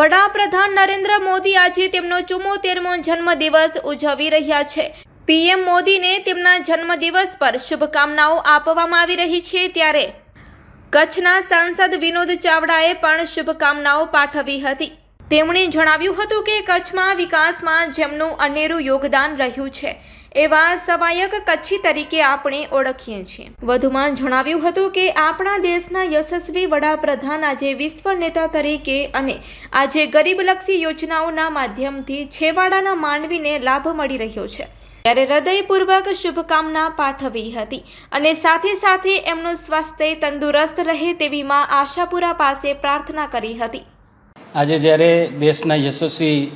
વડાપ્રધાન નરેન્દ્ર મોદી આજે તેમનો ચુમ્મોતેરમો જન્મદિવસ ઉજવી રહ્યા છે. પીએમ મોદીને તેમના જન્મદિવસ પર શુભકામનાઓ આપવામાં આવી રહી છે ત્યારે કચ્છના સાંસદ વિનોદ ચાવડાએ પણ શુભકામનાઓ પાઠવી હતી. તેમણે જણાવ્યું હતું કે કચ્છમાં વિકાસમાં જેમનું અનેરું યોગદાન રહ્યું છે, એવા સવાયક કચ્છી તરીકે આપણે ઓળખીએ છીએ. વધુમાં જણાવ્યું હતું કે આપણા દેશના યશસ્વી વડાપ્રધાન આજે વિશ્વ નેતા તરીકે અને આજે ગરીબલક્ષી યોજનાઓના માધ્યમથી છેવાડાના માનવીને લાભ મળી રહ્યો છે. ત્યારે હૃદયપૂર્વક શુભકામના પાઠવી હતી અને સાથે સાથે એમનું સ્વાસ્થ્ય તંદુરસ્ત રહે તેવી માં આશાપુરા પાસે પ્રાર્થના કરી હતી. આજે જ્યારે દેશના યશસ્વી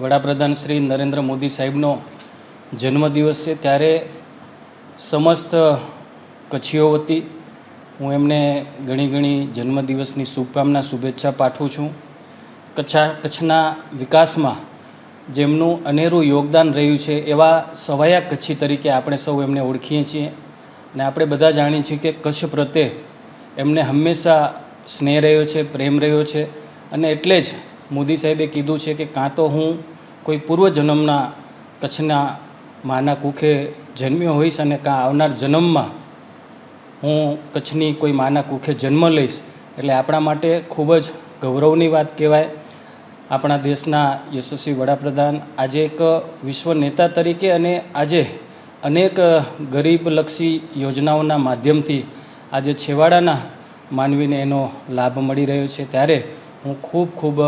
વડાપ્રધાન શ્રી નરેન્દ્ર મોદી સાહેબનો જન્મદિવસ છે, ત્યારે સમસ્ત કચ્છીઓ વતી હું એમને ઘણી ઘણી જન્મદિવસની શુભકામના, શુભેચ્છા પાઠવું છું. કચ્છા, કચ્છના વિકાસમાં જેમનું અનેરું યોગદાન રહ્યું છે, એવા સવાયા કચ્છી તરીકે આપણે સૌ એમને ઓળખીએ છીએ. અને આપણે બધા જાણીએ છીએ કે કચ્છ પ્રત્યે એમને હંમેશા સ્નેહ રહ્યો છે, પ્રેમ રહ્યો છે. અને એટલે જ મોદી સાહેબે કીધું છે કે કાં તો હું કોઈ પૂર્વજન્મના કચ્છના માના કુખે જન્મ્યો હોઈશ અને કાં આવનાર જન્મમાં હું કચ્છની કોઈ માના કુખે જન્મ લઈશ. એટલે આપણા માટે ખૂબ જ ગૌરવની વાત કહેવાય. આપણા દેશના યશસ્વી વડાપ્રધાન આજે એક વિશ્વ નેતા તરીકે અને આજે અનેક ગરીબલક્ષી યોજનાઓના માધ્યમથી આજે છેવાડાના માનવીને એનો લાભ મળી રહ્યો છે. ત્યારે હું ખૂબ ખૂબ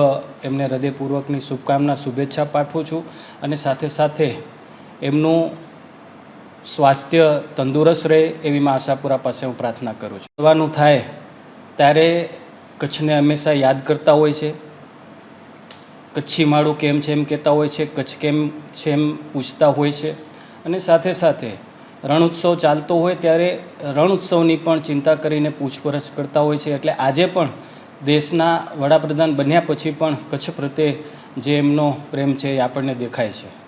એમને હૃદયપૂર્વકની શુભકામના, શુભેચ્છા પાઠવું છું અને સાથે સાથે એમનું સ્વાસ્થ્ય તંદુરસ્ત રહે એવી મા આશાપુરા પાસે હું પ્રાર્થના કરું છું. જવાનું થાય ત્યારે કચ્છને હંમેશા યાદ કરતા હોય છે. કચ્છી માળું કેમ છે એમ કહેતા હોય છે, કચ્છ કેમ છે એમ પૂછતા હોય છે. અને સાથે સાથે રણ ઉત્સવ ચાલતો હોય ત્યારે રણ ઉત્સવની પણ ચિંતા કરીને પૂછપરછ કરતા હોય છે. એટલે આજે પણ દેશના વડાપ્રધાન બન્યા પછી પણ કચ્છ પ્રત્યે જે એમનો પ્રેમ છે એ આપણને દેખાય છે.